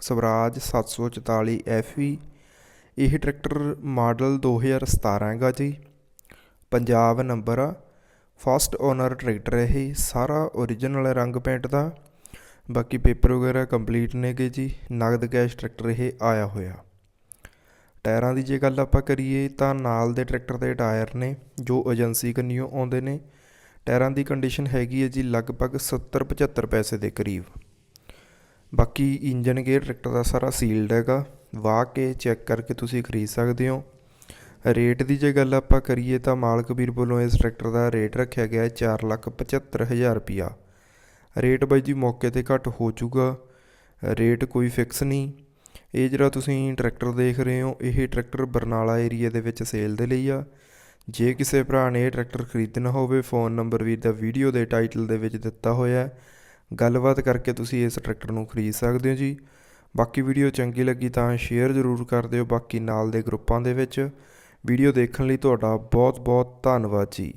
Swaraj 744 FE ਇਹ tractor model 2017 ਹੈਗਾ ਜੀ। ਪੰਜਾਬ ਨੰਬਰ ਆ। ਫਸਟ ਓਨਰ ਟਰੈਕਟਰ ਇਹ, ਸਾਰਾ ਓਰੀਜਨਲ ਰੰਗ ਪੇਂਟ ਦਾ। ਬਾਕੀ ਪੇਪਰ ਵਗੈਰਾ ਕੰਪਲੀਟ ਨੇਗੇ ਜੀ। ਨਗਦ ਕੈਸ਼ ਟਰੈਕਟਰ ਇਹ ਆਇਆ ਹੋਇਆ। ਟਾਇਰਾਂ ਦੀ ਜੇ ਗੱਲ ਆਪਾਂ ਕਰੀਏ ਤਾਂ ਨਾਲ ਦੇ ਟਰੈਕਟਰ ਦੇ ਟਾਇਰ ਨੇ, ਜੋ ਏਜੰਸੀ ਕੰਨਿਓ ਆਉਂਦੇ ਨੇ। ਟਾਇਰਾਂ ਦੀ ਕੰਡੀਸ਼ਨ ਹੈਗੀ ਹੈ ਜੀ ਲਗਭਗ 70 75 ਪੈਸੇ ਦੇ ਕਰੀਬ। ਬਾਕੀ ਇੰਜਨ ਗੇਅਰ ਟਰੈਕਟਰ ਦਾ ਸਾਰਾ ਸੀਲਡ ਹੈਗਾ। ਵਾਹ ਕੇ ਚੈੱਕ ਕਰਕੇ ਤੁਸੀਂ ਖਰੀਦ ਸਕਦੇ ਹੋ। ਰੇਟ ਦੀ ਜੇ ਗੱਲ ਆਪਾਂ ਕਰੀਏ ਤਾਂ ਮਾਲਕ ਵੀਰ ਵੱਲੋਂ ਇਸ ਟਰੈਕਟਰ ਦਾ ਰੇਟ ਰੱਖਿਆ ਗਿਆ ਹੈ 475000 ਰੁਪਿਆ ਰੇਟ ਬਾਈ ਜੀ ਮੌਕੇ ਤੇ ਘੱਟ ਹੋ ਜਾਊਗਾ ਰੇਟ ਕੋਈ ਫਿਕਸ ਨਹੀਂ। ਇਹ ਜਿਹੜਾ ਤੁਸੀਂ ਟਰੈਕਟਰ ਦੇਖ ਰਹੇ ਹੋ, ਇਹ ਟਰੈਕਟਰ ਬਰਨਾਲਾ ਏਰੀਆ ਦੇ ਵਿੱਚ ਸੇਲ ਦੇ ਲਈ ਆ। ਜੇ ਕਿਸੇ ਭਰਾ ਨੇ ਇਹ ਟਰੈਕਟਰ ਖਰੀਦਣਾ ਹੋਵੇ ਫੋਨ ਨੰਬਰ ਵੀਰ ਦਾ ਵੀਡੀਓ ਦੇ ਟਾਈਟਲ ਦੇ ਵਿੱਚ ਦਿੱਤਾ ਹੋਇਆ ਹੈ। ਗੱਲਬਾਤ ਕਰਕੇ ਤੁਸੀਂ ਇਸ ਟਰੈਕਟਰ ਨੂੰ ਖਰੀਦ ਸਕਦੇ ਹੋ ਜੀ। ਬਾਕੀ ਵੀਡੀਓ ਚੰਗੀ ਲੱਗੀ ਤਾਂ ਸ਼ੇਅਰ ਜ਼ਰੂਰ ਕਰ ਦਿਓ। ਬਾਕੀ ਨਾਲ ਦੇ ਗਰੁੱਪਾਂ ਦੇ ਵਿੱਚ ਵੀਡੀਓ ਦੇਖਣ ਲਈ ਤੁਹਾਡਾ ਬਹੁਤ ਬਹੁਤ ਧੰਨਵਾਦ ਜੀ।